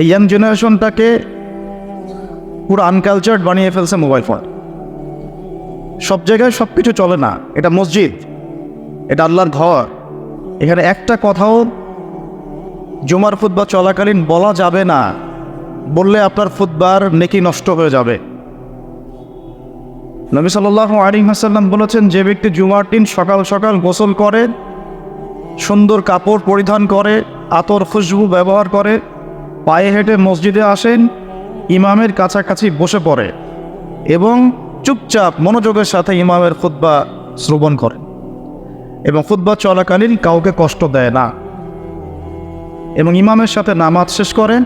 এই ইয়াং জেনারেশনটাকে পুরো আনকালচার্ড বানিয়ে ফেলছে মোবাইল ফোন সব জায়গায় সব কিছু চলে না। এটা মসজিদ, এটা আল্লাহর ঘর। এখানে একটা কথাও জুমার ফুটবা চলাকালীন বলা যাবে না। বললে আপনার ফুটবার নেকি নষ্ট হয়ে যাবে। নবী সাল্লাহ আলী হাসাল্লাম বলেছেন, যে ব্যক্তি জুমার দিন সকাল সকাল গোসল করে, সুন্দর কাপড় পরিধান করে, আতর খুশবু ব্যবহার করে পায়ে হেঁটে মসজিদে আসেন, ইমামের কাছাকাছি বসে পড়ে এবং চুপচাপ মনোযোগের সাথে ইমামের খুদ্া শ্রবণ করে এবং খুদ্া চলাকালীন কাউকে কষ্ট দেয় না এবং ইমামের সাথে নামাজ শেষ করেন।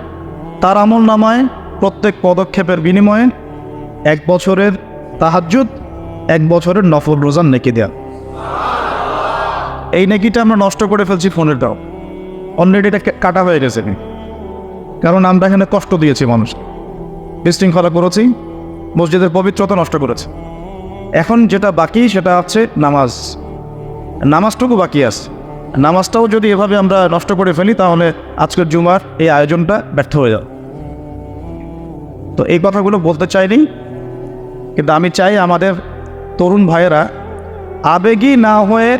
তার আমল নামায় প্রত্যেক পদক্ষেপের বিনিময়ে এক বছরের তাহাজ্জুদ, এক বছরের নফল রোজান নেকি দেয়া এই নেকিটা আমরা নষ্ট করে ফেলছি ফোনের দাও অলরেডি এটা কাটা হয়ে গেছে। কারণ আমরা এখানে কষ্ট দিয়েছি মানুষ। বিশৃঙ্খলা করেছি, মসজিদের পবিত্রতা নষ্ট করেছে। এখন যেটা বাকি, সেটা হচ্ছে নামাজ। নামাজটুকু বাকি আছে। নামাজটাও যদি এভাবে আমরা নষ্ট করে ফেলি, তাহলে আজকের জুমার এই আয়োজনটা ব্যর্থ হয়ে যাবে। তো এই কথাগুলো বলতে চাইনি, কিন্তু আমি চাই আমাদের তরুণ ভাইয়েরা, আবেগী না হয়ে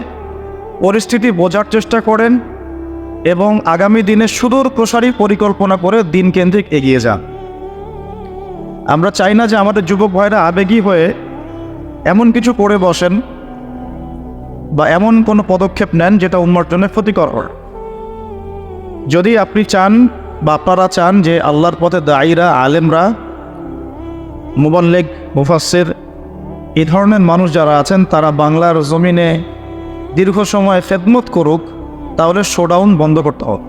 পরিস্থিতি বোঝার চেষ্টা করেন এবং আগামী দিনে সুদূর প্রসারী পরিকল্পনা করে দিন কেন্দ্রিক এগিয়ে যান আমরা চাই না যে আমাদের যুবক ভাইরা আবেগী হয়ে এমন কিছু করে বসেন বা এমন কোনো পদক্ষেপ নেন যেটা উন্মার জন্য ক্ষতিকর হয়। যদি আপনি চান বা আপনারা চান যে আল্লাহর পথে দায়ীরা, আলেমরা মুবাল্লেগ মুফাসের এই ধরনের মানুষ যারা আছেন, তারা বাংলার জমিনে দীর্ঘ সময় খেদমত করুক তাহলে শোডাউন বন্ধ করতে হবে।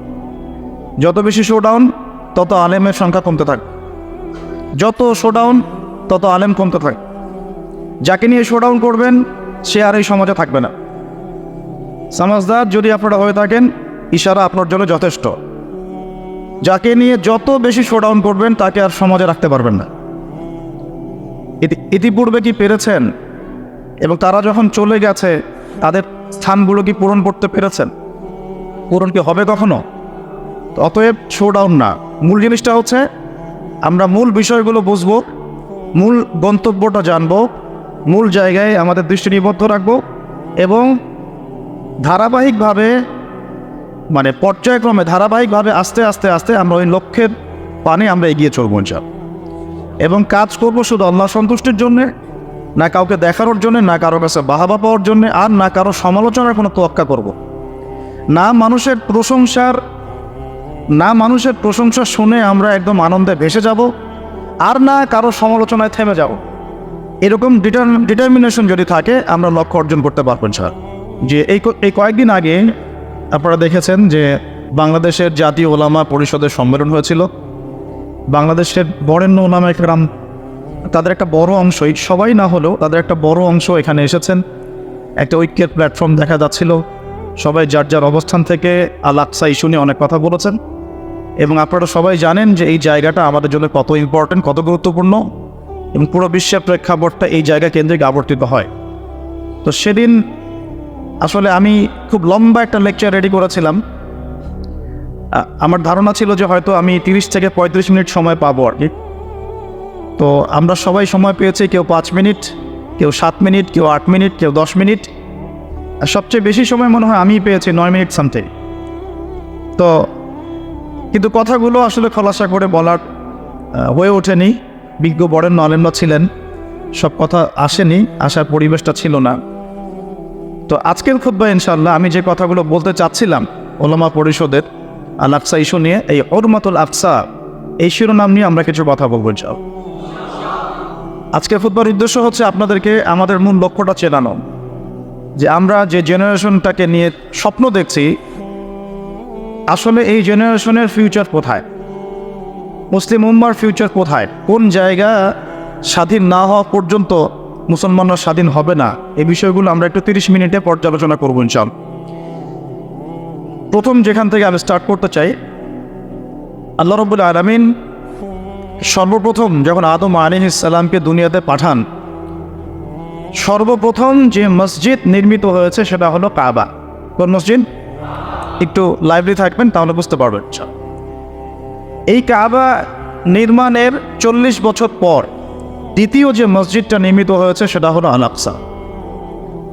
যত বেশি শোডাউন তত আলেমের সংখ্যা কমতে থাকবে যত শোডাউন তত আলেম কমতে থাকবে যাকে নিয়ে শোডাউন করবেন, সে আর এই সমাজে থাকবে না। সমাজদার যদি আপনারা হয়ে থাকেন, ইশারা আপনার জন্য যথেষ্ট। যাকে নিয়ে যত বেশি শোডাউন করবেন, তাকে আর সমাজে রাখতে পারবেন না। ইতিপূর্বে কি পেরেছেন? এবং তারা যখন চলে গেছে, তাদের স্থানগুলো কি পূরণ করতে পেরেছেন? পূরণ কি হবে কখনো? অতএব শোডাউন না। মূল জিনিসটা হচ্ছে, আমরা মূল বিষয়গুলো বুঝব, মূল গন্তব্যটা জানব, মূল জায়গায় আমাদের দৃষ্টি নিবদ্ধ রাখব এবং ধারাবাহিকভাবে মানে পর্যায়ক্রমে ধারাবাহিকভাবে আস্তে আস্তে আস্তে আমরা ওই লক্ষ্যের পানে আমরা এগিয়ে চলবো ইনশাল এবং কাজ করব শুধু আল্লাহ সন্তুষ্টির জন্যে, না কাউকে দেখানোর জন্য, না কারও কাছে বাহাবা পাওয়ার জন্য, আর না কারও সমালোচনার কোনো তোয়াক্কা করব। না মানুষের প্রশংসার, না মানুষের প্রশংসা শুনে আমরা একদম আনন্দে ভেসে যাব, আর না কারও সমালোচনায় থেমে যাব। এরকম ডিটারমিনেশন যদি থাকে, আমরা লক্ষ্য অর্জন করতে পারবেন স্যার যে এই এই কয়েকদিন আগে আপনারা দেখেছেন যে বাংলাদেশের জাতীয় ওলামা পরিষদের সম্মেলন হয়েছিল। বাংলাদেশের বরেণ্য ওলামা একরাম, তাদের একটা বড় অংশই, সবাই না হলেও তাদের একটা বড় অংশ এখানে এসেছেন। একটা ঐক্যের প্ল্যাটফর্ম দেখা যাচ্ছিল। সবাই যার যার অবস্থান থেকে আল আকসা ইস্যু নিয়ে অনেক কথা বলেছেন। এবং আপনারা সবাই জানেন যে এই জায়গাটা আমাদের জন্য কত ইম্পর্ট্যান্ট কত গুরুত্বপূর্ণ এবং পুরো বিশ্বের প্রেক্ষাপটটা এই জায়গা কেন্দ্রিক আবর্তিত হয়। তো সেদিন আসলে আমি খুব লম্বা একটা লেকচার রেডি করেছিলাম। আমার ধারণা ছিল যে হয়তো আমি তিরিশ থেকে পঁয়ত্রিশ মিনিট সময় পাবো আর কি। তো আমরা সবাই সময় পেয়েছি কেউ পাঁচ মিনিট, কেউ সাত মিনিট, কেউ আট মিনিট, কেউ দশ মিনিট। আর সবচেয়ে বেশি সময় মনে হয় আমিই পেয়েছি, নয় মিনিট সামথিং তো, কিন্তু কথাগুলো আসলে খোলাসা করে বলার হয়ে ওঠেনি। বিজ্ঞ বরেন নলেন্দ্র ছিলেন। সব কথা আসেনি, আসার পরিবেশটা ছিল না। তো আজকের খুদ্া ইনশাল্লাহ আমি যে কথাগুলো বলতে চাচ্ছিলাম, ওলামা পরিষদের, আল আকসা ইস্যু নিয়ে, এই হরমাতুল আকসা, এই শিরোনাম নিয়ে আমরা কিছু কথা বলব চাও আজকে ফুটবল উদ্দেশ্য হচ্ছে আপনাদেরকে আমাদের মূল লক্ষ্যটা চেনানো। যে আমরা যে জেনারেশনটাকে নিয়ে স্বপ্ন দেখছি, আসলে এই জেনারেশনের ফিউচার কোথায়? মুসলিম উম্মার ফিউচার কোথায়? কোন জায়গা স্বাধীন না হওয়া পর্যন্ত মুসলমানরা স্বাধীন হবে না? এই বিষয়গুলো আমরা একটু তিরিশ মিনিটে পর্যালোচনা করব ইনশাল প্রথম যেখান থেকে আমি স্টার্ট করতে চাই, আল্লাহ রব্বুল আলমিন সর্বপ্রথম যখন আদম আলিহিসাল্লামকে দুনিয়াতে পাঠান সর্বপ্রথম যে মসজিদ নির্মিত হয়েছে সেটা হলো কাবা। কোন মসজিদ? একটু লাইব্রেরি থাকবেন, তাহলে বুঝতে পারবেন এই কাবা নির্মাণের চল্লিশ বছর পর দ্বিতীয় যে মসজিদটা নির্মিত হয়েছে সেটা হলো আল আকসা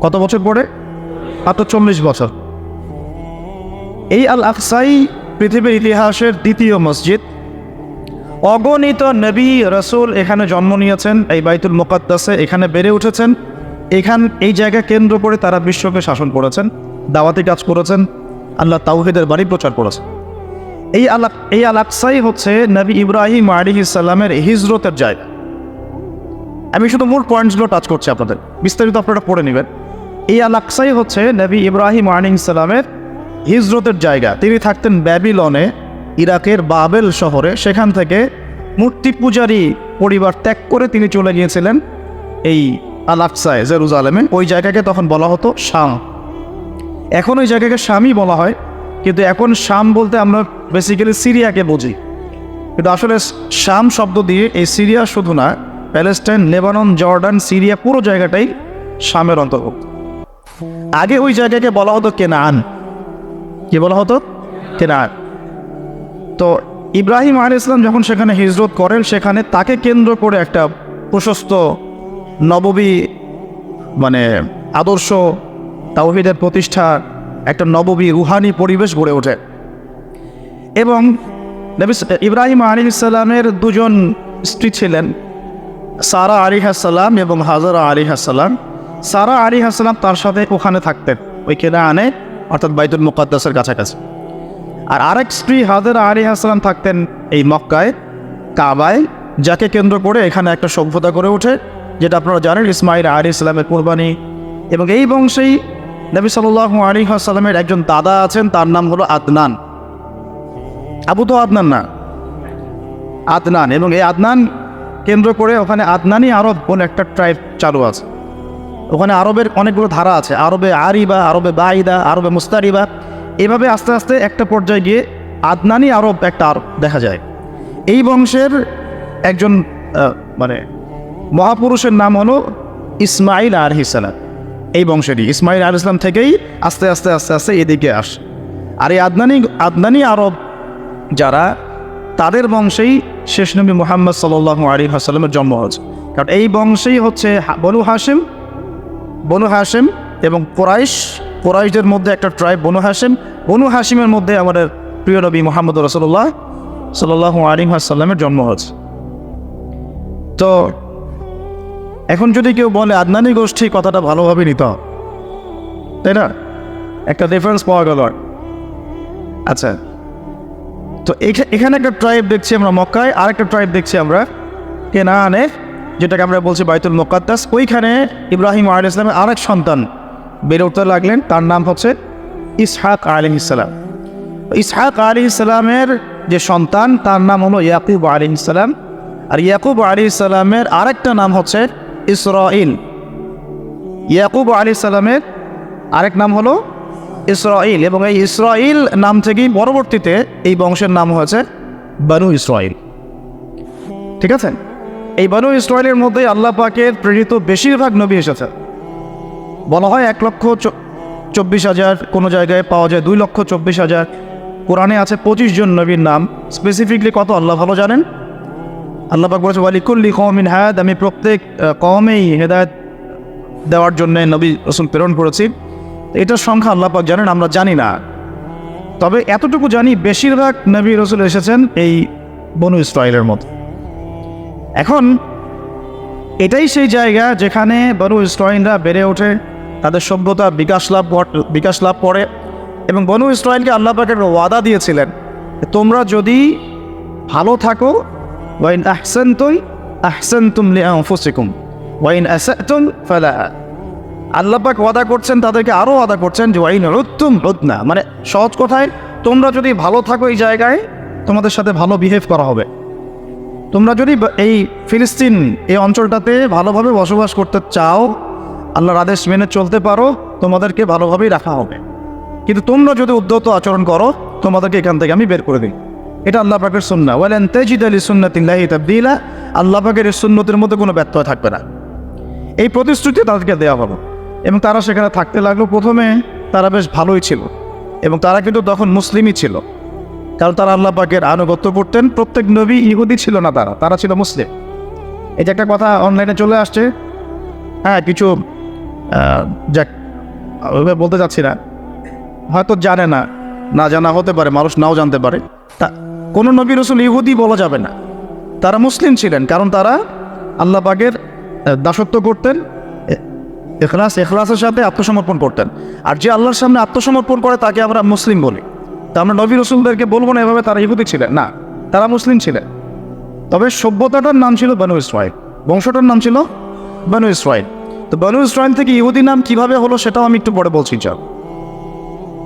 কত বছর পরে? মাত্র চল্লিশ বছর। এই আল আকসাই পৃথিবীর ইতিহাসের দ্বিতীয় মসজিদ। অগণিত নবী, রসুল এখানে জন্ম নিয়েছেন, এই বাইতুল মোকাদ্দাসে এখানে বেড়ে উঠেছেন। এখান, এই জায়গা কেন্দ্র করে তারা বিশ্বকে শাসন করেছেন, দাওয়াতি কাজ করেছেন, আল্লাহ তাওহিদের বাড়ি প্রচার করেছেন। এই আলা, এই আল আকসাই হচ্ছে নবী ইব্রাহিম আলী ইসাল্লামের হিজরতের জায়গা। আমি শুধু মূল পয়েন্টসগুলো টাচ করছি আপনাদের, বিস্তারিত আপনারা পড়ে নেবেন। এই আল আকসাই হচ্ছে নবী ইব্রাহিম আলী ইসাল্লামের হিজরতের জায়গা। তিনি থাকতেন ব্যাবিলনে, ইরাকের বাবেল শহরে। সেখান থেকে মূর্তি পূজারী পরিবার ত্যাগ করে তিনি চলে গিয়েছিলেন এই আল আকসায় জেরুজালেমে, ওই জায়গাকে তখন বলা হতো শাম। এখন ওই জায়গাকে শামই বলা হয়, কিন্তু এখন শাম বলতে আমরা বেসিক্যালি সিরিয়াকে বুঝি। কিন্তু আসলে শাম শব্দ দিয়ে এই সিরিয়া শুধু না, প্যালেস্টাইন, লেবানন, জর্ডান, সিরিয়া পুরো জায়গাটাই শামের অন্তর্ভুক্ত। আগে ওই জায়গাকে বলা হতো কেনান। কি বলা হতো? কেনান। তো ইব্রাহিম আলী ইসলাম যখন সেখানে হিজরত করেন, সেখানে তাকে কেন্দ্র করে একটা প্রশস্ত নববী মানে আদর্শ তাওহিদের প্রতিষ্ঠা একটা নববী রুহানি পরিবেশ গড়ে ওঠে। এবং ইব্রাহিম আলী ইসলামের দুজন স্ত্রী ছিলেন, সারা আলী হাসালাম এবং হাজারা আলী হাসালাম সারা আলী হাসালাম তার সাথে ওখানে থাকতেন ওই কেনা আনে, অর্থাৎ বাইতুল মুকাদ্দাসের কাছাকাছি। আর আরেক স্ত্রী হাজারা আলী হাসালাম থাকতেন এই মক্কায়, কাবায়, যাকে কেন্দ্র করে এখানে একটা সভ্যতা গড়ে ওঠে। যেটা আপনারা জানেন ইসমাইল আলী ইসলামের কোরবানি। এবং এই বংশেই নবী সাল্লাহ আলী হাসালামের একজন দাদা আছেন, তার নাম হলো আদনান। আবু তো আদনান না? আদনান। এবং এই আদনান কেন্দ্র করে ওখানে আদনানি আরব বলে একটা ট্রাইব চালু আছে। ওখানে আরবের অনেকগুলো ধারা আছে, আরবে আরিবা, আরবে বাইদা আরবে মুস্তারিবা। এভাবে আস্তে আস্তে একটা পর্যায়ে গিয়ে আদনানি আরব একটা আরব দেখা যায়। এই বংশের একজন মানে মহাপুরুষের নাম হলো ইসমাইল আর হিসালাম এই বংশেরই ইসমাইল আল ইসলাম থেকেই আস্তে আস্তে আস্তে আস্তে এদিকে আস। আর এই আদনানি আদনানি আরব যারা, তাদের বংশেই শেষ নবী মোহাম্মদ সাল্লাহ আলী হাসালামের জন্ম হয়েছে। কারণ এই বংশেই হচ্ছে বনু হাসিম বনু হাসিম এবং কোরাইশ, কোরাইশদের মধ্যে একটা ট্রাইব বনু হাসিম বনু হাসিমের মধ্যে আমাদের প্রিয় নবী মোহাম্মদ রসল্লাহ সাল্লাহ আলী হাসাল্লামের জন্ম হয়েছে। তো এখন যদি কেউ বলে, আদনানি গোষ্ঠী, কথাটা ভালোভাবে নিত। তাই না? একটা রেফারেন্স পাওয়া গেল। আচ্ছা। তো এখা- এখানে একটা ট্রাইব দেখছি আমরা মক্কায় আর একটা ট্রাইব দেখছি আমরা কেনানে, যেটাকে আমরা বলছি বাইতুল মোকাদ্দাস। ওইখানে ইব্রাহিম আল ইসলামের আরেক সন্তান বেড়ে উঠতে লাগলেন, তার নাম হচ্ছে ইসহাক আলী ইসলাম ইসহাক আলী ইসলামের যে সন্তান, তার নাম হলো ইয়াকুব আলী ইসলাম আর ইয়াকুব আলী ইসলামের আরেকটা নাম হচ্ছে ইসরাইল ইয়াকুব আলী সালামের আরেক নাম হলো ইসরাইল এবং এই ইসরাইল নাম থেকেই পরবর্তীতে এই বংশের নাম হয়েছে বানু ইসরাইল ঠিক আছে? এই বানু ইসরায়েলের মধ্যে আল্লাহ পাকের প্রেরিত বেশিরভাগ নবী এসেছে। বলা হয় এক লক্ষ চব্বিশ হাজার, কোনো জায়গায় পাওয়া যায় দুই লক্ষ চব্বিশ হাজার। কোরআনে আছে পঁচিশ জন নবীর নাম। স্পেসিফিকলি কত? আল্লাহ ভালো জানেন? আল্লাহ পাক বলেছে ওয়ালিকুল্লি কওমিন হায়াত আমি প্রত্যেক আহ, কওমেই হেদায়ত দেওয়ার জন্য নবী রসুল প্রেরণ করেছি। এটার সংখ্যা আল্লাহ পাক জানেন আমরা জানি না। তবে এতটুকু জানি বেশিরভাগ নবী রসুল এসেছেন এই বনু ইসরায়েলের মতো। এখন এটাই সেই জায়গা যেখানে বনু ইসরায়েলরা বেড়ে ওঠে তাদের সভ্যতা বিকাশ লাভ বিকাশ লাভ করে এবং বনু ইসরায়েলকে আল্লাহ পাকের ওয়াদা দিয়েছিলেন তোমরা যদি ভালো থাকো ওয়াইন আহসান তুই আহসান তুমলি আনফুসিকুম ওয়াইন আসাতুম ফালা আল্লাহ পাক ওয়াদা করছেন, তাদেরকে আরও ওয়াদা করছেন যে ওয়াইন রুত্তুম রুদনা মানে সহজ কথায়, তোমরা যদি ভালো থাকো এই জায়গায়, তোমাদের সাথে ভালো বিহেভ করা হবে। তোমরা যদি এই ফিলিস্তিন, এই অঞ্চলটাতে ভালোভাবে বসবাস করতে চাও, আল্লাহর আদেশ মেনে চলতে পারো, তোমাদেরকে ভালোভাবেই রাখা হবে। কিন্তু তোমরা যদি উদ্যত আচরণ করো, তোমাদেরকে এখান থেকে আমি বের করে দিই। এটা আল্লাহ পাকের সুন্না ওয়ালেন তেজিদ আলী সুন্নাতিল্লাহি তাবদিলা। আল্লাহ পাকের সুন্নতির মধ্যে কোনো ব্যত্যয় থাকবে না। এই প্রতিশ্রুতি তাদেরকে দেওয়া হলো। এবং তারা সেখানে থাকতে লাগল। প্রথমে তারা বেশ ভালোই ছিল। এবং তারা কিন্তু তখন মুসলিমই ছিল। কারণ তারা আল্লাহ পাকের আনুগত্য করতেন। প্রত্যেক নবী ইহুদি ছিল না তারা। তারা ছিল মুসলিম। এই যে একটা কথা অনলাইনে চলে আসছে। হ্যাঁ কিছু যাক, ওইভাবে বলতে চাচ্ছি না। হয়তো জানে না। না জানা হতে পারে, মানুষ নাও জানতে পারে। তা কোনো নবী রসুল ইহুদি বলা যাবে না। তারা মুসলিম ছিলেন, কারণ তারা আল্লাহ পাকের দাসত্ব করতেন এখলাস এখলাসের সাথে আত্মসমর্পণ করতেন। আর যে আল্লাহর সামনে আত্মসমর্পণ করে তাকে আমরা মুসলিম বলি। তা আমরা নবী রসুলদেরকে বলব না এভাবে তারা ইহুদি ছিলেন। না, তারা মুসলিম ছিলেন। তবে সভ্যতাটার নাম ছিল বানু ইসরায়েল বংশটার নাম ছিল বানু ইসরায়েল তো বানু ইসরায়েল থেকে ইহুদি নাম কীভাবে হলো সেটাও আমি একটু পরে বলছি চল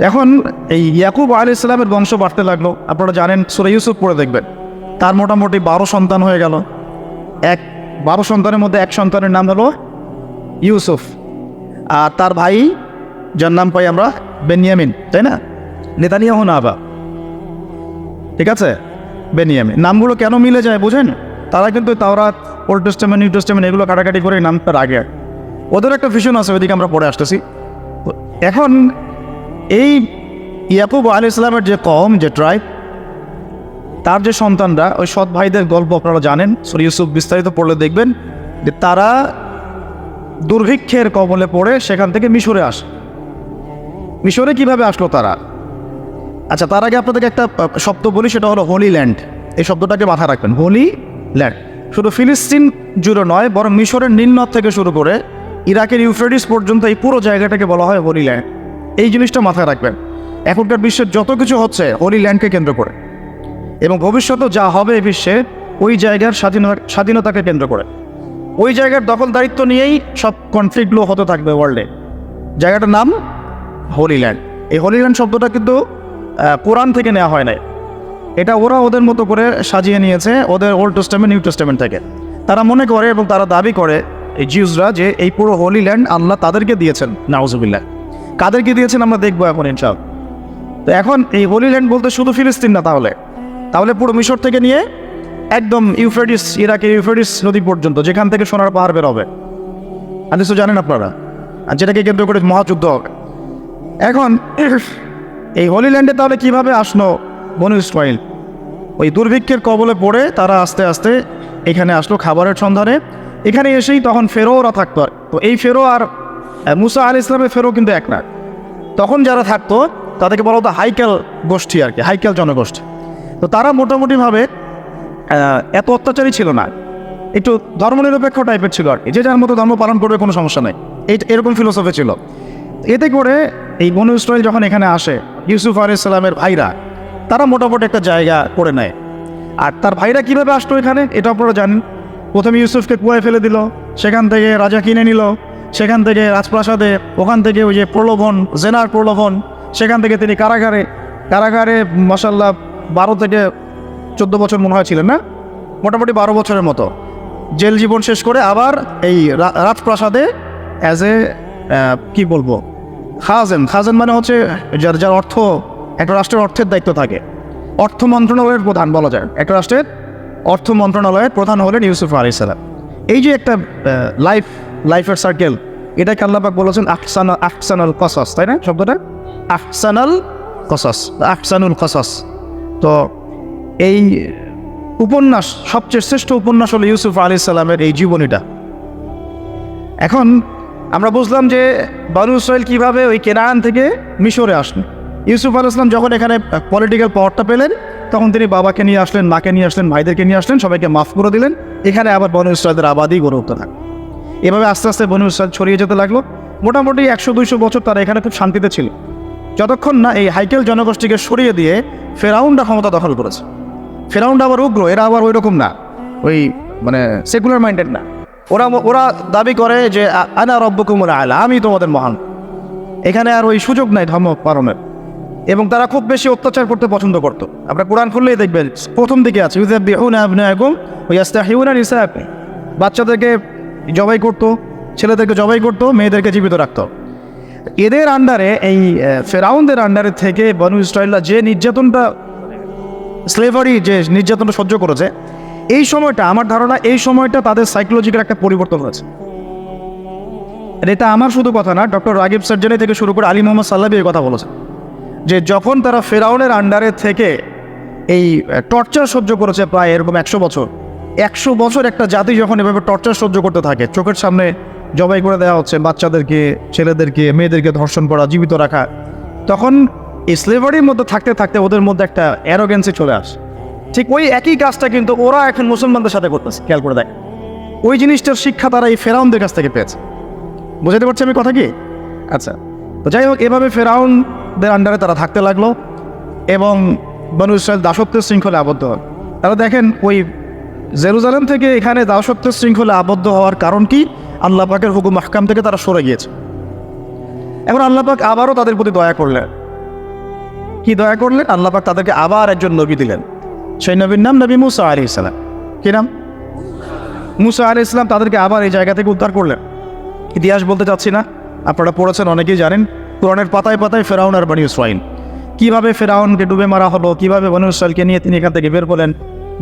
এখন এই ইয়াকুব আলী ইসলামের বংশ বাড়তে লাগল। আপনারা জানেন, সুরে ইউসুফ পড়ে দেখবেন। তার মোটামুটি বারো সন্তান হয়ে গেল। এক, বারো সন্তানের মধ্যে এক সন্তানের নাম হলো ইউসুফ। আর তার ভাই, যার নাম পাই আমরা বেনিয়ামিন, তাই না? নেতানিয়াহু না আবা। ঠিক আছে? বেনিয়ামিন। নামগুলো কেন মিলে যায় বুঝেন? তারা কিন্তু তাওরাত, ওল্ড টেস্টামেন্ট, নিউ টেস্টামেন্ট এগুলো কাটাকাটি করে নামটার আগে ওদের একটা ভিশন আছে, ওইদিকে আমরা পড়ে আসতেছি। এখন এই ইয়াকুব আলী ইসলামের যে কম যে ট্রাইব তার যে সন্তানরা, ওই সৎ ভাইদের গল্প আপনারা জানেন, সরি ইউসুফ বিস্তারিত পড়লে দেখবেন যে তারা দুর্ভিক্ষের কবলে পড়ে সেখান থেকে মিশরে আসে, মিশরে কীভাবে আসলো তারা? আচ্ছা তার আগে আপনাদেরকে একটা শব্দ বলি, সেটা হলো হোলি ল্যান্ড এই শব্দটাকে মাথায় রাখবেন হোলি ল্যান্ড শুধু ফিলিস্তিন জুড়ে নয়, বরং মিশরের নীলনদ থেকে শুরু করে ইরাকের ইউফ্রেডিস পর্যন্ত এই পুরো জায়গাটাকে বলা হয় হোলি ল্যান্ড এই জিনিসটা মাথায় রাখবেন। এখনকার বিশ্বের যত কিছু হচ্ছে হোলি ল্যান্ডকে কেন্দ্র করে। এবং ভবিষ্যতেও যা হবে বিশ্বে, ওই জায়গার স্বাধীনতা, স্বাধীনতাকে কেন্দ্র করে। ওই জায়গার দখলদারিত্ব নিয়েই সব কনফ্লিক্টগুলো হতে থাকবে ওয়ার্ল্ডে জায়গাটার নাম হোলি ল্যান্ড এই হোলি ল্যান্ড শব্দটা কিন্তু কোরআন থেকে নেওয়া হয় নাই। এটা ওরা ওদের মতো করে সাজিয়ে নিয়েছে, ওদের ওল্ড টেস্টামেন্ট নিউ টেস্টামেন্ট থেকে। তারা মনে করে এবং তারা দাবি করে এই জিউসরা যে এই পুরো হোলি ল্যান্ড আল্লাহ তাদেরকে দিয়েছেন, নাউজুবিল্লাহ। কাদেরকে দিয়েছেন আমরা দেখব এখন ইনশাল তো এখন এই হোলি ল্যান্ড বলতে শুধু ফিলিস্তিন না তাহলে। তাহলে পুরো মিশর থেকে নিয়ে একদম ইউফ্রেডিস ইরাকের ইউফ্রেডিস নদী পর্যন্ত, যেখান থেকে সোনার পাহাড় বেরোবে আদেশ তো জানেন আপনারা? আর যেটাকে কেন্দ্র করে মহাযুদ্ধ হবে। এখন এই হোলি ল্যান্ডে তাহলে কীভাবে আসলো বনু ইসমাইল ওই দুর্ভিক্ষের কবলে পড়ে তারা আস্তে আস্তে এখানে আসলো খাবারের সন্ধানে। এখানে এসেই তখন ফেরোরা থাকতো আর। তো এই ফেরো আর মুসা আল ইসলামের ফেরো কিন্তু এক না। তখন যারা থাকতো, তাদেরকে বলা হতো হাইকেল গোষ্ঠী আর কি, হাইকেল জনগোষ্ঠী। তো তারা মোটামুটিভাবে এত অত্যাচারী ছিল না। একটু ধর্মনিরপেক্ষ টাইপের ছিল আর যে যার মতো ধর্ম পালন করবে কোনো সমস্যা নেই। এই এরকম ফিলোসফি ছিল। এতে করে এই বনু ইসরায়েল যখন এখানে আসে, ইউসুফ আলাইসাল্লামের ভাইরা, তারা মোটামুটি একটা জায়গা করে নেয়। আর তার ভাইরা কীভাবে আসতো এখানে, এটা আপনারা জানেন। প্রথমে ইউসুফকে কুয়ায় ফেলে দিল, সেখান থেকে রাজা কিনে নিল। সেখান থেকে রাজপ্রাসাদে, ওখান থেকে ওই যে প্রলোভন, জেনার প্রলোভন, সেখান থেকে তিনি কারাগারে কারাগারে মশাল্লা বারো থেকে চোদ্দ বছর মনে হয় ছিলেন, না? মোটামুটি বারো বছরের মতো। জেল জীবন শেষ করে আবার এই রাজপ্রাসাদে অ্যাজ এ কি বলব, খাজেন। খাজেন মানে হচ্ছে যার যার অর্থ, একটা রাষ্ট্রের অর্থের দায়িত্ব থাকে। অর্থ মন্ত্রণালয়ের প্রধান বলা যায়। একটা রাষ্ট্রের অর্থ মন্ত্রণালয়ের প্রধান হলেন ইউসুফ আলী সালাম। এই যে একটা লাইফ লাইফের সার্কেল এটাকে আল্লাপাক বলেছেন আফসান আফসানাল কসাস, তাই না শব্দটা? আফসানাল কসাস আফসানুল কসাস। তো এই উপন্যাস, সবচেয়ে শ্রেষ্ঠ উপন্যাস হলো ইউসুফ আলী সাল্লামের এই জীবনীটা। এখন আমরা বুঝলাম যে বানু ইসরায়েল কীভাবে ওই কেনান থেকে মিশরে আসলেন ইউসুফ আল ইসলাম যখন এখানে পলিটিক্যাল পাওয়ারটা পেলেন, তখন তিনি বাবাকে নিয়ে আসলেন, মাকে নিয়ে আসলেন, ভাইদেরকে নিয়ে আসলেন, সবাইকে মাফ করে দিলেন। এখানে আবার বনু ইসরায়েলের আবাদই গড়ে উঠতে থাকে এভাবে আস্তে আস্তে বনু ইসরায়েল ছড়িয়ে যেতে লাগল। মোটামুটি একশো, দুইশো বছর তারা এখানে খুব শান্তিতে ছিল। যতক্ষণ না এই হাইকেল জনগোষ্ঠীকে সরিয়ে দিয়ে ফেরাউনটা ক্ষমতা দখল করেছে। ফেরাউনটা আবার উগ্র, এরা আবার ওই রকম না। ওই মানে সেকুলার মাইন্ডেড না। ওরা ওরা দাবি করে যে আনা রব্বকুমুল আলা, আমি তোমাদের মহান। এখানে আর ওই সুযোগ নাই ধর্ম পালনের। এবং তারা খুব বেশি অত্যাচার করতে পছন্দ করতো। আপনারা কোরআন খুললেই দেখবেন, প্রথম দিকে আছে বাচ্চাদেরকে জবাই করতো, ছেলেদেরকে জবাই করতো, মেয়েদেরকে জীবিত রাখতো। এদের আন্ডারে এই ফেরাউনদের আন্ডারে থেকে বনু ইসরায়েলরা যে নির্যাতনটা স্লেভারি যে নির্যাতনটা সহ্য করেছে, এই সময়টা, আমার ধারণা, এই সময়টা তাদের সাইকোলজিক্যাল একটা পরিবর্তন হয়েছে। এটা আমার শুধু কথা না, ডক্টর রাগিব সার্জারি থেকে শুরু করে আলী মোহাম্মদ সাল্লাবি কথা বলেছেন যে যখন তারা ফেরাউনের আন্ডারে থেকে এই টর্চার সহ্য করেছে প্রায় এরকম একশো বছর একশো বছর একটা জাতি যখন এভাবে টর্চার সহ্য করতে থাকে, চোখের সামনে জবাই করে দেওয়া হচ্ছে বাচ্চাদেরকে, ছেলেদেরকে, মেয়েদেরকে ধর্ষণ করা, জীবিত রাখা, তখন এই স্লেভারির মধ্যে থাকতে থাকতে ওদের মধ্যে একটা অ্যারোগেন্সি চলে আসে। ঠিক ওই একই কাজটা কিন্তু ওরা এখন মুসলমানদের সাথে করতেছে, খেয়াল করে দেখ। ওই জিনিসটার শিক্ষা তারা এই ফেরাউনদের কাছ থেকে পেয়েছে। বোঝাতে পারছি আমি কথা কি? আচ্ছা তো যাই হোক, এভাবে ফেরাউনদের আন্ডারে তারা থাকতে লাগল এবং বানু ইসরায়েল দাসত্বের শৃঙ্খলে আবদ্ধ হল তারা দেখেন ওই জেরুজালেম থেকে এখানে দাসত্বের শৃঙ্খলা আবদ্ধ হওয়ার কারণ কি? আল্লাহ পাকের হুকুম মাহকাম থেকে তারা সরে গিয়েছে। এখন আল্লাহ পাক আবারও তাদের প্রতি দয়া করলেন। কি দয়া করলেন? আল্লাহ পাক তাদেরকে আবার একজন নবী দিলেন। সেই নবীর নাম নবী মুসা আলি ইসলাম কি নাম? মুসা আলি ইসলাম তাদেরকে আবার এই জায়গা থেকে উদ্ধার করলেন। ইতিহাস বলতে চাচ্ছি না। আপনারা পড়েছেন, অনেকেই জানেন। কোরআনের পাতায় পাতায় ফেরাউন আর বানি ইসরাইল কীভাবে ফেরাউনকে ডুবে মারা হলো, কীভাবে বানু ইসরায়েলকে নিয়ে তিনি এখান থেকে বের করলেন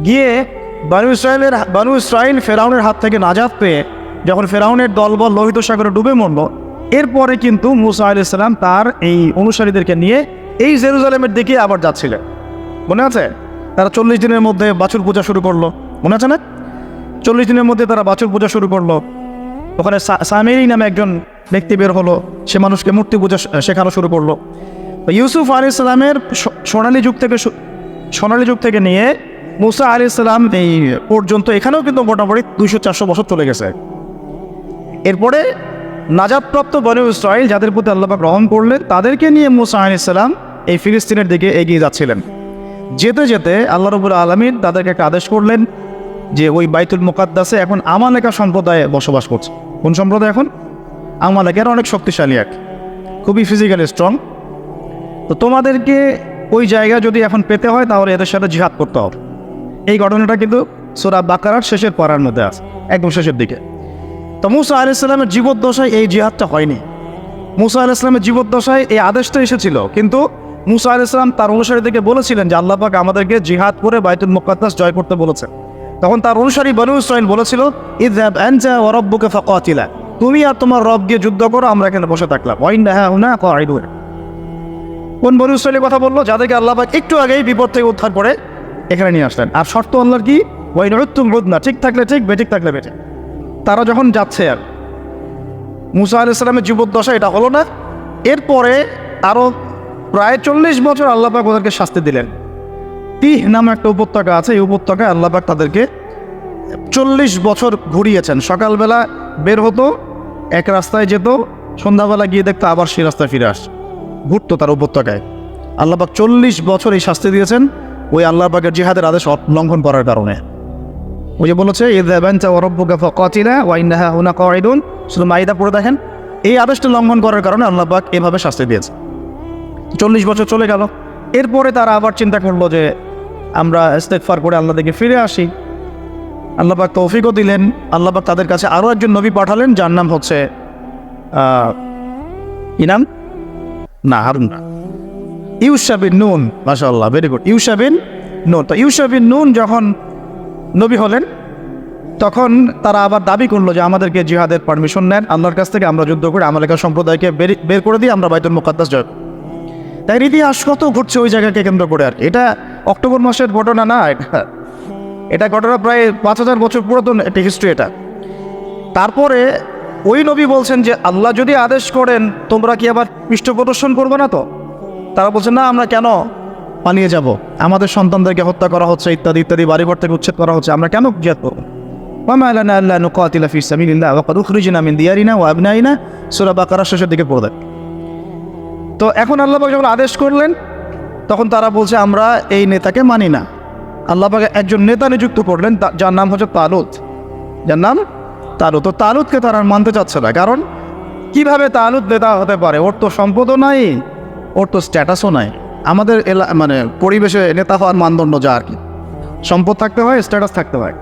গিয়ে বানু ইসরায়েলের বানু ইসরায়েল ফেরাউনের হাত থেকে নাজাত পেয়ে যখন ফেরাউনের দলবল লোহিত সাগরে ডুবে মরল, এরপরে কিন্তু মুসা আলি ইসলাম তার এই অনুসারীদেরকে নিয়ে এই জেরুজালেমের দিকে আবার যাচ্ছিলেন। মনে আছে? তারা চল্লিশ দিনের মধ্যে বাছুর পূজা শুরু করল। মনে আছে না? চল্লিশ দিনের মধ্যে তারা বাছুর পূজা শুরু করল। ওখানে সামেরি নামে একজন ব্যক্তি বের হলো। সে মানুষকে মূর্তি পূজা শেখানো শুরু করল। ইউসুফ আলি ইসলামের সোনালী যুগ থেকে সোনালী যুগ থেকে নিয়ে মুসা আলি ইসলাম এই পর্যন্ত এখানেও কিন্তু মোটামুটি দুইশো, চারশো বছর চলে গেছে। এরপরে নাজাদপ্রাপ্ত বনু ইসরায়েল যাদের প্রতি আল্লাপাক রহম করলেন, তাদেরকে নিয়ে মুসা আলি ইসলাম এই ফিলিস্তিনের দিকে এগিয়ে যাচ্ছিলেন। যেতে যেতে আল্লাহ রবুল আলমিন তাদেরকে একটা আদেশ করলেন যে, ওই বাইতুল মুকাদ্দাসে এখন আমালেকা সম্প্রদায়ে বসবাস করছে। কোন সম্প্রদায় এখন? আমালেকার অনেক শক্তিশালী এক। খুবই ফিজিক্যালি স্ট্রং তো তোমাদেরকে ওই জায়গা যদি এখন পেতে হয়, তাহলে এদের সাথে জিহাদ করতে হবে। এই ঘটনাটা কিন্তু সোরা বাকারার শেষের পড়ার মধ্যে আছে, একদম শেষের দিকে। তো মুসা আলি ইসলামের জীবদ্দশায় এই জিহাদটা হয়নি। মুসা আলি ইসলামের জীবদ্দশায় এই আদেশটা এসেছিল, কিন্তু মুসা আলি ইসলাম তার অনুসারীদেরকে বলেছিলেন যে আল্লাহ পাক আমাদেরকে জিহাদ করে বাইতুল মুকাদ্দাস জয় করতে বলেছেন। তখন তার অনুসারী বনু ইসরাইল বলেছিল ইদহাব আনতা ওয়া রাব্বুকা ফাকাতিলা। তুমি আর তোমার রব গিয়ে যুদ্ধ করো, আমরা এখানে বসে থাকলাম। ওয়াইন্না হা হুনা কোন বনু ইসরাইলের কথা বলল? যাদেরকে আল্লাহ পাক একটু আগেই বিপদ থেকে উদ্ধার করে এখানে নিয়ে আসলেন। আর শর্ত আল্লাহর কি? ওই ওয়াইন উত্তুম না ঠিক থাকলে ঠিক, বেঠিক থাকলে বেঠে তারা যখন যাচ্ছে আর মুসা আল ইসলামের জীবদ্দশা, এটা হলো না। এরপরে আরও প্রায় চল্লিশ বছর আল্লাপাক ওদেরকে শাস্তি দিলেন। তিহ নামে একটা উপত্যকা আছে, এই উপত্যকায় আল্লাপাক তাদেরকে চল্লিশ বছর ঘুরিয়েছেন। সকালবেলা বের হতো, এক রাস্তায় যেত, সন্ধ্যাবেলা গিয়ে দেখতো আবার সেই রাস্তায় ফিরে আসছে, ঘুরতো তার উপত্যকায়। আল্লাপাক চল্লিশ বছর এই শাস্তি দিয়েছেন। ওই আল্লাপাকের জিহাদের আদেশ লঙ্ঘন করার কারণে। ওই যে বলেছে শুধু মাইদা পড়ে দেখেন, এই আদেশটা লঙ্ঘন করার কারণে আল্লাহ পাক এভাবে শাস্তি দিয়েছে। চল্লিশ বছর চলে গেল। এরপরে তারা আবার চিন্তা করল যে, আমরা ইস্তেকফার করে আল্লাহ দিকে ফিরে আসি। আল্লাহ পাক তৌফিকও দিলেন। আল্লাহ পাক তাদের কাছে আরও একজন নবী পাঠালেন, যার নাম হচ্ছে কি না, হারুন। না ইউসা বিন নুন, মাশাআল্লাহ ভেরি গুড ইউসা বিন নুন, তো ইউসা বিন নুন যখন নবী হলেন, তখন তারা আবার দাবি করল যে আমাদেরকে জিহাদের পারমিশন নেন। আল্লাহর কাছ থেকে আমরা যুদ্ধ করে আমালেকা সম্প্রদায়কে বের- করে দিয়ে আমরা বাইতুল মুকাদ্দাস জয়। তাই ইতিহাস কত ঘটছে ওই জায়গাকে কেন্দ্র করে আর এটা অক্টোবর মাসের ঘটনা না, এটা ঘটনা প্রায় পাঁচ হাজার বছর পুরাতন একটা হিস্ট্রি এটা। তারপরে ওই নবী বলছেন যে, আল্লাহ যদি আদেশ করেন, তোমরা কি আবার পৃষ্ঠ প্রদর্শন করবে না তো? তারা বলছে, না, আমরা কেন পালিয়ে যাব? আমাদের সন্তানদেরকে হত্যা করা হচ্ছে, ইত্যাদি ইত্যাদি বাড়িঘর থেকে উচ্ছেদ করা হচ্ছে, আমরা কেন জিয়াদ করব? ওয়ামা লানা আল্লা নুকাতিলা ফি সাবিলিল্লাহ ওয়া ক্বাদ উখরিজনা মিন দিয়ারিনা ওয়া আবনাইনা। সূরা বাকারা শেষের দিকে পড়ে তো এখন আল্লাহ যখন আদেশ করলেন, তখন তারা বলছে, আমরা এই নেতাকে মানি না। আল্লাহ একজন নেতা নিযুক্ত করলেন যার নাম হচ্ছে তালুত। যার নাম তালুত। তো তালুতকে তারা মানতে চাচ্ছে না। কারণ কীভাবে তালুত নেতা হতে পারে? ওর তো সম্পদও নাই ওর তো স্ট্যাটাসও নাই। আমাদের এলা মানে পরিবেশে নেতা হওয়ার মানদণ্ড যা আর কি। সম্পদ থাকতে হয় স্ট্যাটাস থাকতে হয়।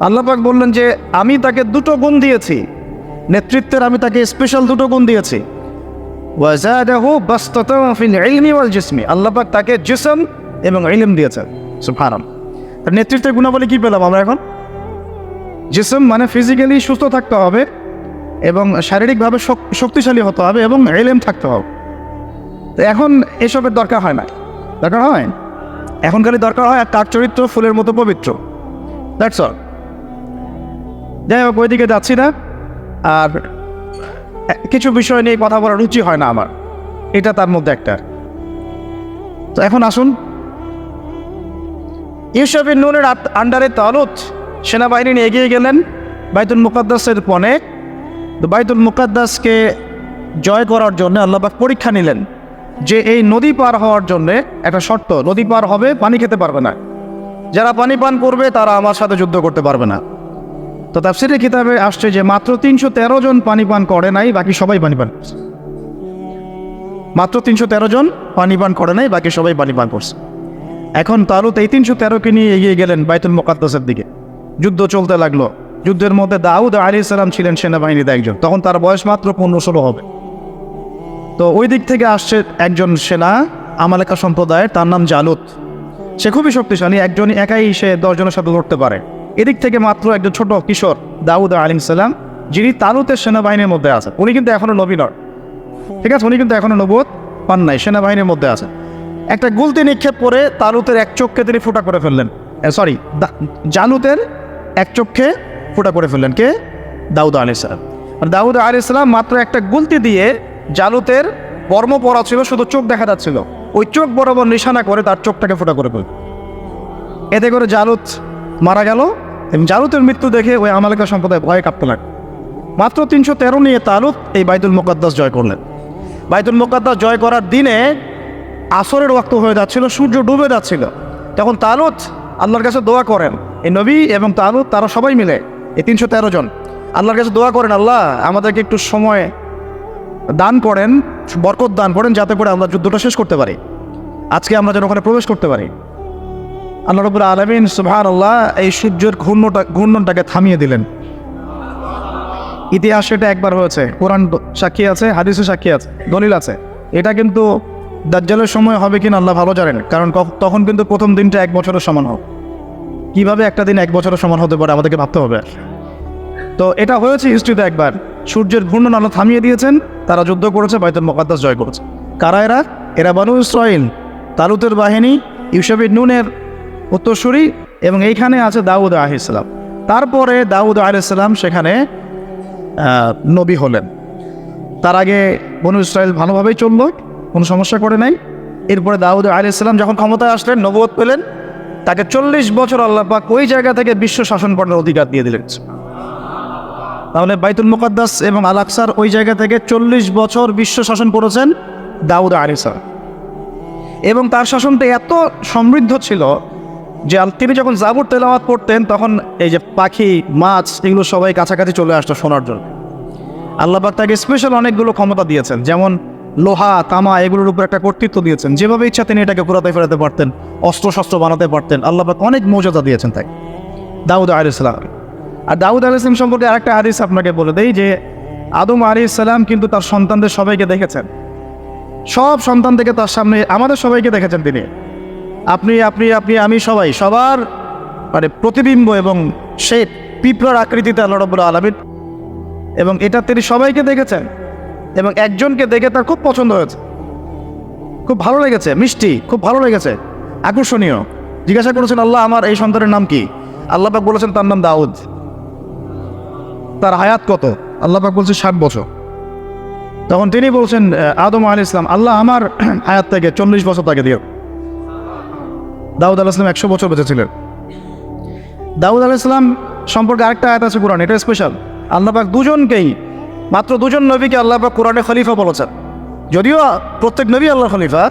আল্লাহ পাক বললেন যে, আমি তাকে দুটো গুণ দিয়েছি। নেতৃত্বের আমি তাকে স্পেশাল দুটো গুণ দিয়েছি। ওয়াজাদাহু বাসতাতাম ফিল ইলমি ওয়াল জিসমি। আল্লাহ পাক তাকে জিসম এবং ইলম দিয়েছেন। সুবহানাল্লাহ। তার নেতৃত্বের গুণাবলী কি পেলাম আমরা এখন? জিসম মানে ফিজিক্যালি সুস্থ থাকতে হবে এবং শারীরিকভাবে শক্তিশালী হতে হবে এবং এলেম থাকতে হবে। তো এখন এসবের দরকার হয় না। দরকার হয়? এখন খালি দরকার হয় আর তার চরিত্র ফুলের মতো পবিত্র। দ্যাটস অল যাই হোক, ওইদিকে যাচ্ছি না। আর কিছু বিষয় নিয়ে কথা বলার রুচি হয় না আমার। এটা তার মধ্যে একটা। তো এখন আসুন। ইউসফিন নুনের আন্ডারে তালুত সেনাবাহিনী নিয়ে এগিয়ে গেলেন বাইতুল মুকাদ্দাসের পণে। তো বাইতুল মুকাদ্দাসকে জয় করার জন্য আল্লাহবাক পরীক্ষা নিলেন। যে এই নদী পার হওয়ার জন্যে একটা শর্ত, নদী পার হবে, পানি খেতে পারবে না। যারা পানি পান করবে, তারা আমার সাথে যুদ্ধ করতে পারবে না। তো তাফসিরের কিতাবে আসছে যে মাত্র তিনশো তেরো জন পানি পান করে নাই, বাকি সবাই পানি পান করছে। মাত্র তিনশো তেরো জন পানি পান করে নাই, বাকি সবাই পানি পান করছে। এখন তালুত এই তিনশো তেরোকে নিয়ে এগিয়ে গেলেন বাইতুল মোকাদ্দাসের দিকে। যুদ্ধ চলতে লাগল। যুদ্ধের মধ্যে দাউদ আলী সালাম ছিলেন সেনাবাহিনীতে একজন। তখন তার বয়স মাত্র পনেরো ষোলো হবে। তো ওই দিক থেকে আসছে একজন সেনা, আমালেকা সম্প্রদায়ের, তার নাম জালুত। সে খুবই শক্তিশালী, একজনই একাই সে দশজনের সাথে লড়তে পারে। এদিক থেকে মাত্র একজন ছোট কিশোর, দাউদ আলিম সালাম, যিনি তালুতের সেনাবাহিনীর মধ্যে আছেন। উনি কিন্তু এখনও নবী ঠিক আছে, উনি কিন্তু এখনও নবুয়ত পান নাই, সেনাবাহিনীর মধ্যে আছেন একটা গুলতি নিক্ষেপ করে তালুতের এক চোখকে তিনি ফুটা করে ফেললেন। সরি জালুতের এক চোখকে ফুটা করে ফেললেন কে? দাউদ আলি সালাম। দাউদ আলি সালাম মাত্র একটা গুলতি দিয়ে জালুতের বর্ম পরা ছিল, শুধু চোখ দেখা যাচ্ছিল। ওই চোখ বরাবর নিশানা করে তার চোখটাকে ফোটা করে ফেলল। এতে করে জালুত মারা গেল এবং জালুতের মৃত্যু দেখে ওই আমালিকা সম্প্রদায় ভয়ে কাঁপতে লাগল। মাত্র তিনশো তেরো নিয়ে তালুত এই বাইদুল মোকাদ্দাস জয় করলেন। বাইতুল মোকাদ্দাস জয় করার দিনে আসরের ওয়াক্ত হয়ে যাচ্ছিল, সূর্য ডুবে যাচ্ছিল। তখন তালুত আল্লাহর কাছে দোয়া করেন এই নবী এবং তালুত, তারা সবাই মিলে, এই তিনশো তেরো জন, আল্লাহর কাছে দোয়া করেন, আল্লাহ, আমাদেরকে একটু সময় দান করেন, বরকত দান করেন যাতে করে আমরা যুদ্ধটা শেষ করতে পারি। আজকে আমরা যেন ওখানে প্রবেশ করতে পারি। আল্লাহ রবুল আলমিন সুবহান আল্লাহ এই সূর্যের ঘূর্ণটা ঘূর্ণনটাকে থামিয়ে দিলেন। ইতিহাস এটা একবার হয়েছে। কোরআন সাক্ষী আছে, হাদিসে সাক্ষী আছে, দলিল আছে। এটা কিন্তু দাজ্জালের সময় হবে কিনা আল্লাহ ভালো জানেন, কারণ তখন কিন্তু প্রথম দিনটা এক বছরের সমান হোক কীভাবে একটা দিন এক বছরের সমান হতে পারে আমাদেরকে ভাবতে হবে। তো এটা হয়েছে হিস্ট্রিতে একবার। সূর্যের ঘূর্ণন আলো থামিয়ে দিয়েছেন, তারা যুদ্ধ করেছে, বাইতুল মোকাদ্দাস জয় করেছে। কারা এরা? এরা বানু ইসরাইল তালুতের বাহিনী ইউসেফির নুনের উত্তরসূরি এবং এইখানে আছে দাউদ আহিসাল্লাম তারপরে দাউদ আলাইসাল্লাম সেখানে নবী হলেন। তার আগে বনু ইসরায়েল ভালোভাবেই চলল, কোনো সমস্যা করে নাই। এরপরে দাউদ আলাইসাল্লাম যখন ক্ষমতায় আসলেন নবুয়ত পেলেন, তাকে চল্লিশ বছর আল্লাহ পাক ওই জায়গা থেকে বিশ্ব শাসন করার অধিকার দিয়ে দিলেন। তাহলে বাইতুল মুকাদ্দাস এবং আল আকসার ওই জায়গা থেকে চল্লিশ বছর বিশ্ব শাসন করেছেন দাউদ আলিসা। এবং তার শাসনটা এত সমৃদ্ধ ছিল যে তিনি যখন জাবুর তেলাওয়াত পড়তেন, তখন এই যে পাখি, মাছ, এগুলো সবাই কাছাকাছি চলে আসতো শোনার জন্য। আল্লাহবাক তাকে স্পেশাল অনেকগুলো ক্ষমতা দিয়েছেন, যেমন লোহা, তামা, এগুলোর উপর একটা কর্তৃত্ব দিয়েছেন। যেভাবে ইচ্ছা তিনি এটাকে পুরাতে ফেরাতে পারতেন অস্ত্র শস্ত্র বানাতে পারতেন। আল্লাহবাক অনেক মর্যাদা দিয়েছেন তাই দাউদ আলাইসালাম আর দাউদ আলাইসলাম সম্পর্কে আরেকটা হাদিস আপনাকে বলে দেই যে, আদম আলী ইসলাম কিন্তু তার সন্তানদের সবাইকে দেখেছেন। সব সন্তান থেকে তার সামনে আমাদের সবাইকে দেখেছেন তিনি। আপনি আপনি আপনি, আমি সবাই, সবার মানে প্রতিবিম্ব এবং সে পিঁপড়ার আকৃতিতে আল্লাহ রব্বুল আলমিন। এবং এটা তিনি সবাইকে দেখেছেন এবং একজনকে দেখে তার খুব পছন্দ হয়েছে। খুব ভালো লেগেছে, মিষ্টি, খুব ভালো লেগেছে, আকর্ষণীয়। জিজ্ঞাসা করেছেন, আল্লাহ, আমার এই সন্তানের নাম কি? আল্লাহ বলেছেন, তার নাম দাউদ। তার হায়াত কত? আল্লাহ পাক বলছে ষাট বছর। তখন তিনি বলছেন আদম আলী ইসলাম আল্লাহ আমার হায়াত থেকে চল্লিশ বছর তাকে দিও দাউদ আল ইসলাম একশো বছর বেঁচে ছিলেন। দাউদ আল ইসলাম সম্পর্কে আরেকটা আয়াত আছে কোরআন, এটা স্পেশাল আল্লাহ পাক দুজনকেই, মাত্র দুজন নবীকে আল্লাহ পাক কোরআনে খলিফা বলেছেন। যদিও প্রত্যেক নবী আল্লাহর খলিফা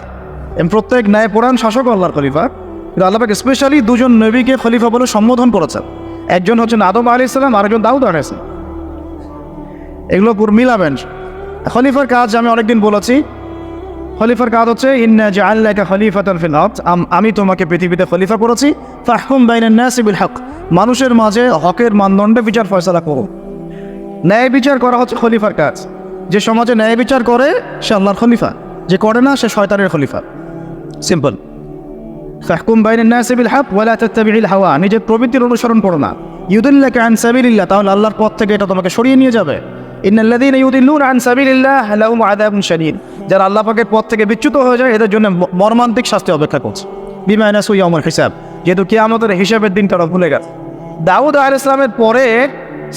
প্রত্যেক ন্যায় পুরাণ শাসক আল্লাহর খলিফা, কিন্তু আল্লাহ পাক স্পেশালি দুজন নবীকে খলিফা বলে সম্বোধন করেছেন। একজন হচ্ছেন আদম আলী ইসলাম আরেকজন দাউদ আলী ইসলাম এগুলো পুরো মিলাবেন। খলিফার কাজ আমি অনেকদিন বলেছি। খলিফার কাজ হচ্ছে, ইন্না জাআল্লাকা খলিফাতান ফিল আরদ। আমি তোমাকে পৃথিবীতে খলিফা করেছি। ফাহকুম বাইনান নাসি বিল হক। মানুষের মাঝে হকের মানদণ্ডে বিচার ফয়সালা করো। ন্যায় বিচার করা হচ্ছে খলিফার কাজ। যে সমাজে ন্যায় বিচার করে, সে আল্লাহর খলিফা। যে করে না, সে শয়তানের খলিফা। সিম্পল। ফাহকুম বাইনান নাসি বিল হক ওয়ালা হাওয়া। নিজের প্রবৃত্তির অনুসরণ করো না। ইউদিল্লাকা আন সাবিলিল্লাহ। তাহলে আল্লাহর পথ থেকে এটা তোমাকে সরিয়ে নিয়ে যাবে। ইন্নাল্লাযীনা ইউদিল্লুনা আন সাবিলিল্লাহ লাহুম আযাবুন শাদীদ। যারা আল্লাহ পাকের পথ থেকে বিচ্যুত হয়ে যায়, এদের জন্য মর্মান্তিক শাস্তি অপেক্ষা করছে। বিমায়না সুইয়মর হিসাব, যেহেতু কি আমাদের হিসাবের দিন তারা ভুলে গেছে। দাউদ আল ইসলামের পরে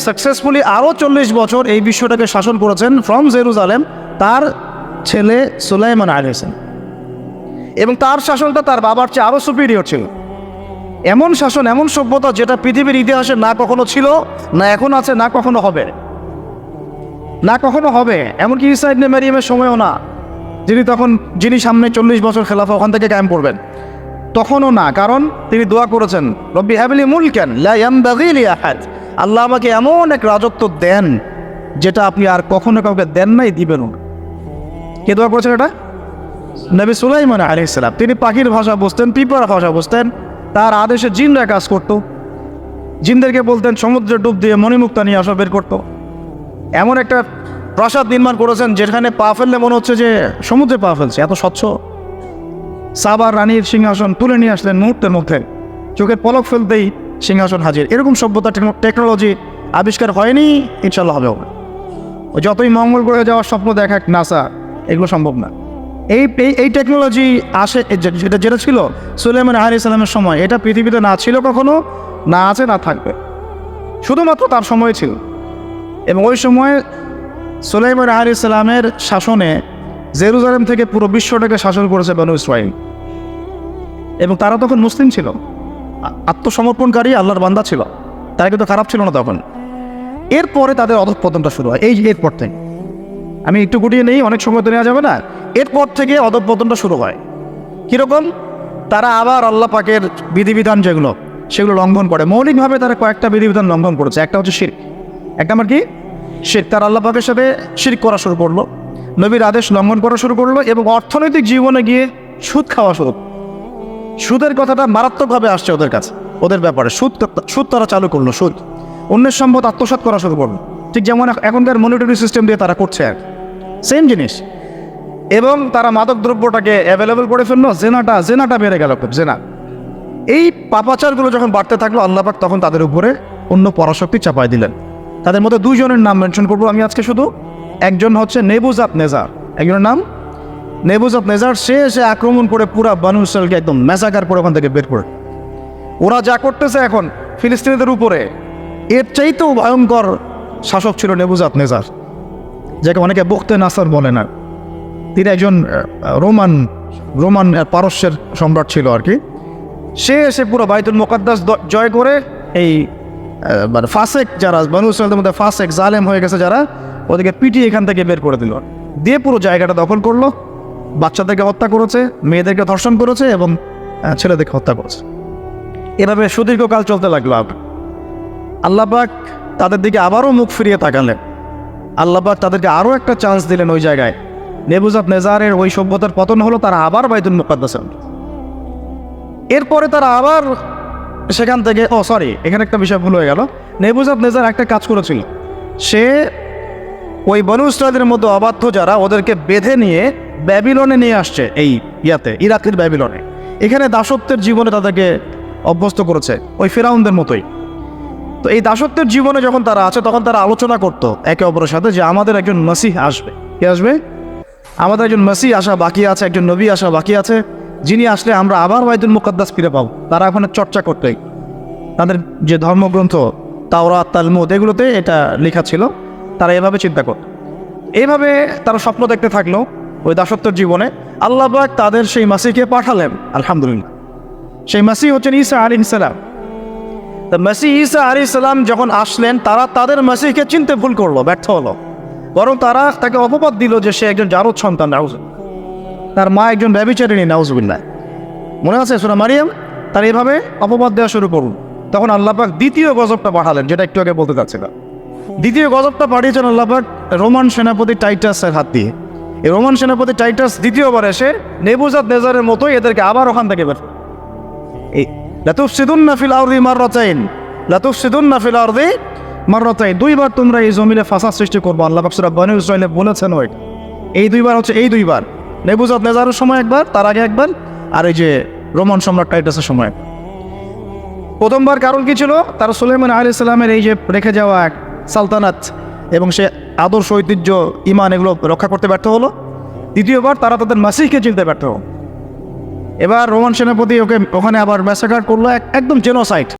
সাকসেসফুলি আরও চল্লিশ বছর এই বিশ্বটাকে শাসন করেছেন ফ্রম জেরুজালেম তার ছেলে সুলাইমান আল ইসলাম এবং তার শাসনটা তার বাবার চেয়ে আরও সুপিরিয়র ছিল। এমন শাসন, এমন সভ্যতা যেটা পৃথিবীর ইতিহাসে না কখনো ছিল, না এখন আছে, না কখনো হবে। না, কখনো হবে। এমনকি ইসা ইবনে মারিয়ামের সময়ও না। যিনি তখন, যিনি সামনে চল্লিশ বছর খেলাফা, ওখান থেকে কায়েম করবেন। তখনও না, কারণ তিনি দোয়া করেছেন, রব্বি হ্যাবিলি মুল কেন আল্লাহ আমাকে এমন এক রাজত্ব দেন, যেটা আপনি আর কখনো কাউকে দেন নাই দিবেনও না। কে দোয়া করেছেন এটা? নবী সুলাইমান আলী ইসলাম তিনি পাখির ভাষা বুঝতেন, পিঁপড়ার ভাষা বুঝতেন, তার আদেশে জিনরা কাজ করত। জিনদেরকে বলতেন সমুদ্রে ডুব দিয়ে মণিমুক্তা নিয়ে আসা বের করতো। এমন একটা প্রাসাদ নির্মাণ করেছেন যেখানে পা ফেললে মনে হচ্ছে যে সমুদ্রে পা ফেলছে, এত স্বচ্ছ। সাবার রানীর সিংহাসন তুলে নিয়ে আসলেন মুহূর্তের মধ্যে। চোখের পলক ফেলতেই সিংহাসন হাজির। এরকম সভ্যতা টেকনোলজি আবিষ্কার হয়নি ইনশাল্লাহ হবে। যতই মঙ্গল গ্রহে যাওয়ার স্বপ্ন দেখাক, নাসা, এগুলো সম্ভব না। এই এই- টেকনোলজি আসে যেটা যেটা ছিল সুলেমান আলী ইসলামের সময়, এটা পৃথিবীতে না ছিল কখনো, না আছে, না থাকবে। শুধুমাত্র তার সময় ছিল। এবং ওই সময় সুলাইমান আলী ইসলামের শাসনে জেরুজালেম থেকে পুরো বিশ্বটাকে শাসন করেছে বানু ইসরাইল। এবং তারা তখন মুসলিম ছিল। আত্মসমর্পণকারী আল্লাহর বান্দা ছিল। তারা কিন্তু খারাপ ছিল না তখন। এরপরে তাদের অধঃপতনটা শুরু হয়। এই এরপর থেকে। আমি একটু গুটিয়ে নেই, অনেক সময় তো নেওয়া যাবে না। এরপর থেকে অধঃপতনটা শুরু হয়। কীরকম? তারা আবার আল্লাহ পাকের বিধিবিধান যেগুলো, সেগুলো লঙ্ঘন করে। মৌলিকভাবে তারা কয়েকটা বিধিবিধান লঙ্ঘন করেছে। একটা হচ্ছে শির এক নম্বর কি? শির তার আল্লাহ পাকের সাথে শির করা শুরু করল, নবীর আদেশ লঙ্ঘন করা শুরু করল এবং অর্থনৈতিক জীবনে গিয়ে সুদ খাওয়া শুরু সুদের কথাটা মারাত্মকভাবে আসছে ওদের কাছে, ওদের ব্যাপারে। সুদ সুদ তারা চালু করল, সুদ। অন্যের সম্পদ আত্মসাৎ করা শুরু করল। ঠিক যেমন এখনকার মনিটরি সিস্টেম দিয়ে তারা করছে আর সেম জিনিস। এবং তারা মাদক দ্রব্যটাকে অ্যাভেলেবল করে ফেলল, জেনাটা জেনাটা বেড়ে গেল খুব, জেনা। এই পাপাচারগুলো যখন বাড়তে থাকল আল্লাপাক তখন তাদের উপরে অন্য পরাশক্তি চাপাই দিলেন। তাদের মধ্যে দুইজনের নাম মেনশন করব। আমি আজকে শুধু একজন হচ্ছে নেবুজাত নেজার। একজনের নাম? নেবুজাত নেজার, সে এসে আক্রমণ করে পুরা বানু ইসরায়েলকে একদম ম্যাসাকার করে ওখান থেকে বের করে। ওরা যা করতেছে এখন ফিলিস্তিনিদের উপরে, এর চাইতেও ভয়ঙ্কর শাসক ছিল নেবুজাত নেজার, যাকে অনেকে বখতে নাসার বলে না। তিনি একজন রোমান রোমান পারস্যের সম্রাট ছিল আর কি। সে এসে পুরো বাইতুল মোকাদ্দাস জয় করে এই মানে ফাসেক যারা, বানু ইসরায়েলদের মধ্যে ফাসেক জালেম হয়ে গেছে যারা, ওদেরকে পিটিয়ে এখান থেকে বের করে দিল। দিয়ে পুরো জায়গাটা দখল করল। বাচ্চাদেরকে হত্যা করেছে, মেয়েদেরকে ধর্ষণ করেছে এবং ছেলেদেরকে হত্যা করেছে। এভাবে সুদীর্ঘকাল চলতে লাগল আবার। আল্লাপাক তাদের দিকে আবারও মুখ ফিরিয়ে তাকালেন। আল্লাপাক তাদেরকে আরও একটা চান্স দিলেন ওই জায়গায়। নেবুজাত নেজারের ওই সভ্যতার পতন হলো তারা আবার বাইতুল মুকাদ্দাসে। এরপরে তারা আবার সেখান থেকে, ও সরি এখানে একটা বিষয় ভুল হয়ে গেল। নেবুজাত নেজার একটা কাজ করেছিল। সে ওই বনু মধ্যে অবাধ্য যারা ওদেরকে বেঁধে নিয়ে ব্যাবিলনে নিয়ে আসছে, এই ইয়াতে, ইরাকের ব্যাবিলনে। এখানে দাসত্বের জীবনে তাদেরকে অভ্যস্ত করেছে, ওই ফেরাউনদের মতোই। তো এই দাসত্বের জীবনে যখন তারা আছে, তখন তারা আলোচনা করতো একে অপরের সাথে যে আমাদের একজন মসিহ আসবে। কে আসবে? আমাদের একজন মাসি আসা বাকি আছে, একজন নবী আসা বাকি আছে। যিনি আসলে আমরা আবার বাইতুল মুকাদ্দাস ফিরে পাবো, তারা ওখানে চর্চা করতে। তাদের যে ধর্মগ্রন্থ, তাওরাত, তালমুদ, এগুলোতে এটা লেখা ছিল, তারা এভাবে চিন্তা করত এইভাবে তারা স্বপ্ন দেখতে থাকল ওই দাসত্বের জীবনে। আল্লাহবাক তাদের সেই মাসিকে পাঠালেন, আলহামদুলিল্লাহ। সেই মাসি হচ্ছেন ঈসা আলী ইসালাম তা মাসি ঈসা আলী ইসলাম যখন আসলেন, তারা তাদের মাসিকে চিনতে ভুল করল, ব্যর্থ হলো। বরং তারা তাকে অপবাদ দিল যে সে একজন জারদ সন্তান তার মা একজন ব্যবিচারিণী নাউজবিল্লাহ। মনে আছে সোনা মারিয়াম? তার এভাবে অপবাদ দেওয়া শুরু করুন। তখন আল্লাপাক দ্বিতীয় গজবটা পাঠালেন যেটা একটু আগে বলতে চাচ্ছিলাম। দ্বিতীয় গজবটা পাঠিয়েছেন আল্লাপাক রোমান সেনাপতি টাইটাসের হাত দিয়ে। এই রোমান সেনাপতি টাইটাস দ্বিতীয়বার এসে নেবুজাত নেজারের মতোই এদেরকে আবার ওখান থেকে বের এই লাতুফ সিদুন আউরি মাররাতাইন লাতুফ সিদুন আউরি মাররাতাইন। দুইবার তোমরা এই জমিনে ফাসাদ সৃষ্টি করব। আল্লাহ বাকসুরা বানু ইসরায়েলে বলেছেন ওই এই দুইবার হচ্ছে এই দুইবার। নেবুজাত নেজারের সময় একবার, তার আগে একবার, আর এই যে রোমান সম্রাট টাইটাসের সময়। প্রথমবার কারণ কি ছিল? তার সুলেমান আলী ইসলামের এই যে রেখে যাওয়া এক সালতানাত এবং সে আদর্শ, ঐতিহ্য ইমান এগুলো রক্ষা করতে ব্যর্থ হলো। দ্বিতীয়বার তারা তাদের মাসিহকে চিনতে ব্যর্থ এবার রোমান সেনাপতি ওকে ওখানে আবার ম্যাসাকার করল, এক- একদম জেনোসাইট